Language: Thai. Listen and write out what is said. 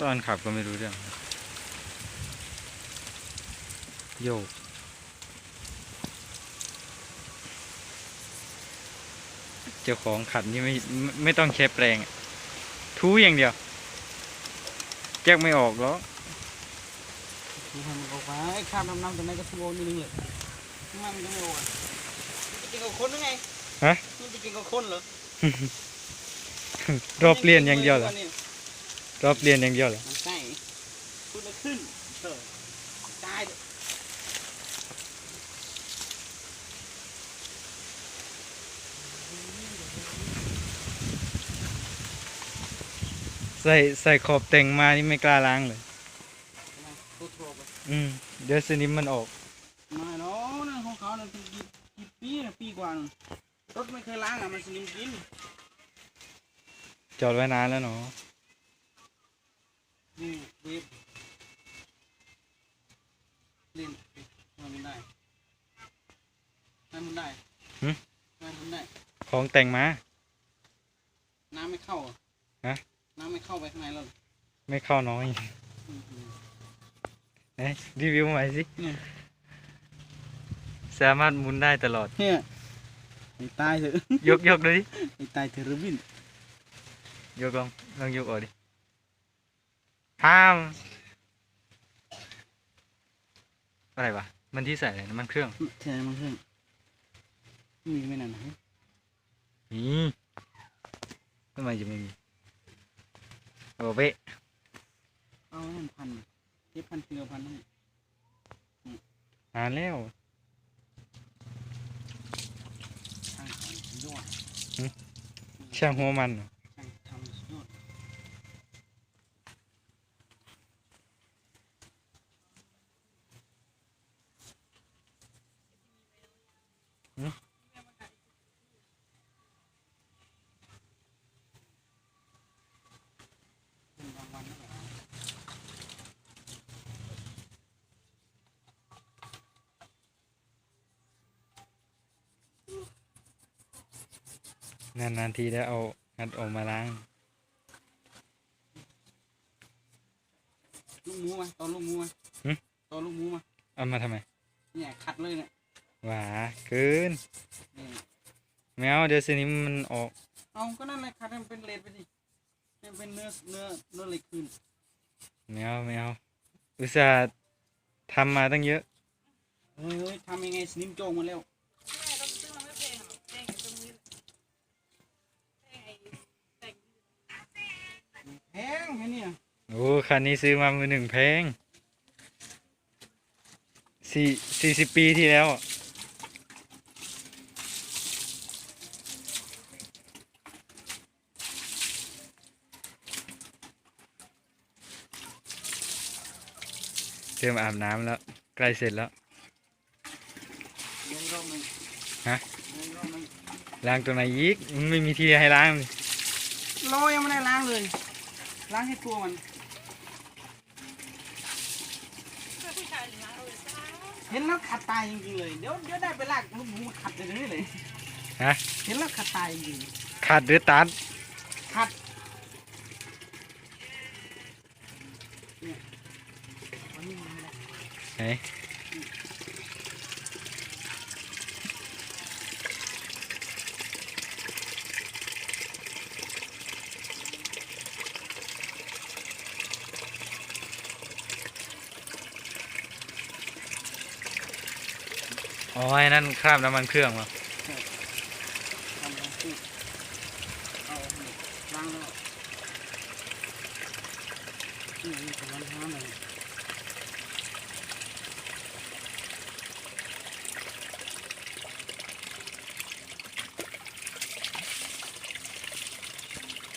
ตอนขับก็ไม่รู้เรื่อง โยก เจ้าของขัดนี่ไม่ไม่ไม่ต้องใช้แปรงอะทูอย่างเดียวแยกไม่ออกหรอกดูให้มันออกมาไอ้ข้ามน้ำน้ำตัวไหนก็สู้โอนนิดนึงเลยทำไมมันจะไม่ออกอะมันจะกินกับคนหรือไงฮะมันจะกินกับคนเหรอรอบเปลี่ยนอย่างเดียวเหรอ รอบเปลี่ยนอย่างเดียวเหรอมันใช่พูดแล้วขึ้นเออตายเลยใส่ใส่ขอบแต่งมานี่ไม่กล้าล้างเลยตัวทรไปอืม เดี๋ยวสนิมมันออก มาเนาะนั่นของเขาเนี่ยเป็นกี่กี่ปีนะปีกว่าน่ะรถไม่เคยล้างอะมันสนิมกิน จอดไว้นานแล้วเนาะ ดูเวฟเล่นมันได้ทำมันได้ทำมันได้ ของแต่งมา น้ำไม่เข้าเหรอฮะ น้ำไม่เข้าไปข้างในเหรอไม่เข้าน้อยอืมอืมไหนรีวิวใหม่สิ สามารถหมุนได้ตลอด เนี่ยไอ้ตายเถอะยกยกดูดิไอ้ตายเถอะรบิน ยกลองลองยกออกดิ ห้าม อะไรวะ มันที่ใส่อะไรน้ำมันเครื่องใช่มันเพื่อนมีไม่นานนะมีทำไมจะไม่มีโอ้เป๊ะเอาให้มันพันเจ็บพันกิโลพันนั่นนานแล้วช่างทำสุดยอดช่างหัวมันเหรอ ช่างทำสุดยอด เป็นบางวันนะ นาน ๆ ทีได้เอางัดออกมาล้าง ลูกหมูมาตอนลูกหมูมาหึ ตอนลูกหมูมาเอามาทำไมเนี่ยขัดเลยเนี่ยหวาเกินนี่แมวเดี๋ยวสนิมมันออกเอาก็นั่นแหละขัดให้มันเป็นเลดไปดิให้มันเป็นเนื้อเนื้อเนื้อเหล็กคืนแมวแมวอุตส่าห์ทำมาตั้งเยอะ เฮ้ยทำยังไงสนิมโจงหมาแล้ว แม่ต้องซื้อมาไม่แพงหรอกแพงอยู่ตรงนี้แพงไอ้แต่ง แพงแค่เนี้ โอ้ คันนี้ซื้อมามือหนึ่งแพงสี่สี่สิบปีที่แล้วเตรียมอาบน้ำแล้ว ใกล้เสร็จแล้วฮะล้างตัวไหนยีกไม่มีที่ให้ล้างเลยโลยังไม่ได้ล้างเลย ล้างให้ตัวมัน เพื่อผู้ชายหรือมาเอาเลยจ้าเห็นแล้วขัดตายจริงๆเลย เดี๋ยวเดี๋ยวได้ไปลากลูกหมูมาขัดเลยนี่เลยฮะ เห็นแล้วขัดตายจริงขาดหรือตัดๆขัดเนี่ยวันนี้มันไม่ได้ไหน อ๋อไอ้นั่นคราบน้ำมันเครื่องวะทำทั้งคู่เอาล้างแล้วนี่นี่กำลังทำอะไร